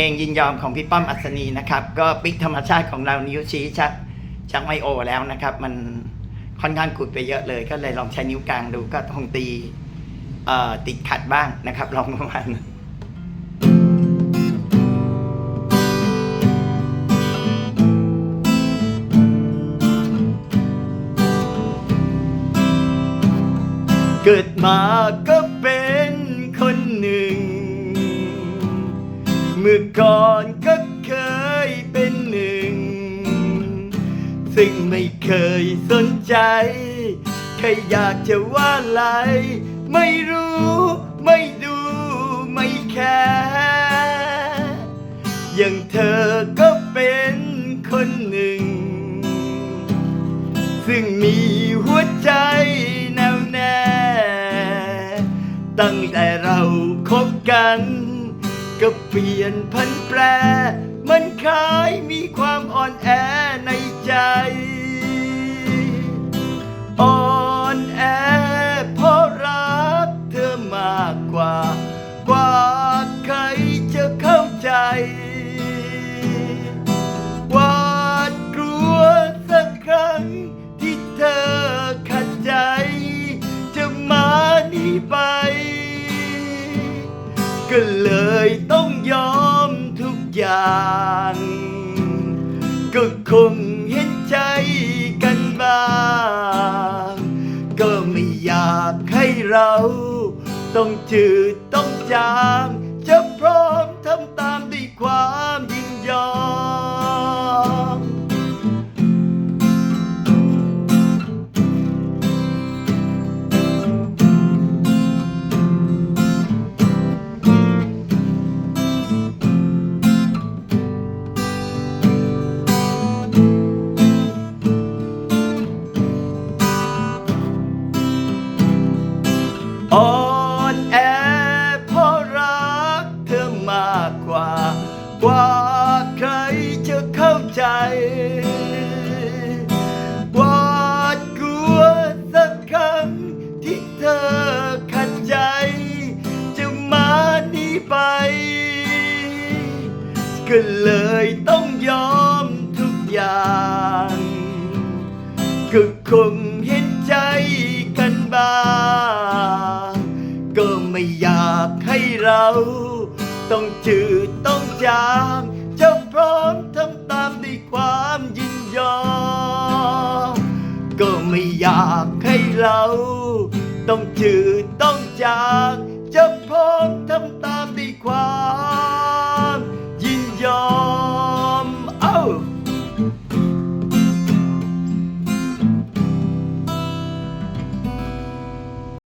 เองยินยอมของพี่ป้อมอัศนีนะครับ ก็ปิกธรรมชาติของเรานิ้วชี้ชักชักไม่โอแล้วนะครับ มันค่อนข้างกุดไปเยอะเลย ก็เลยลองใช้นิ้วกลางดูก็คงตีเอ่อติดขัดบ้างนะครับ ลองประมาณเกิดมาก็ เมื่อก่อนก็เคยเป็นหนึ่ง ซึ่งไม่เคยสนใจแค่อยากจะว่าอะไร ไม่รู้ ไม่ดู ไม่แคร์อย่างเธอก็เป็นคนหนึ่ง ซึ่งมีหัวใจแน่วแน่ ตั้งแต่เราคบกัน ก็เปลี่ยนพันแปร มันคล้ายมีความอ่อนแอในใจ อ่อนแอเพราะรักเธอมากกว่า ก็เลยต้องยอมทุกอย่าง ก็คงเห็นใจกันบ้างก็ไม่อยากให้เรา ต้องจืดต้องจาง ก็เลยต้องยอมทุกอย่าง ก็คงเห็นใจกันบ้าง ก็ไม่อยากให้เรา ต้องจืดต้องจางจะพร้อมทำตามด้วยความยินยอม ก็ไม่อยากให้เรา ต้องจืดต้องจางจะพร้อมทำตาม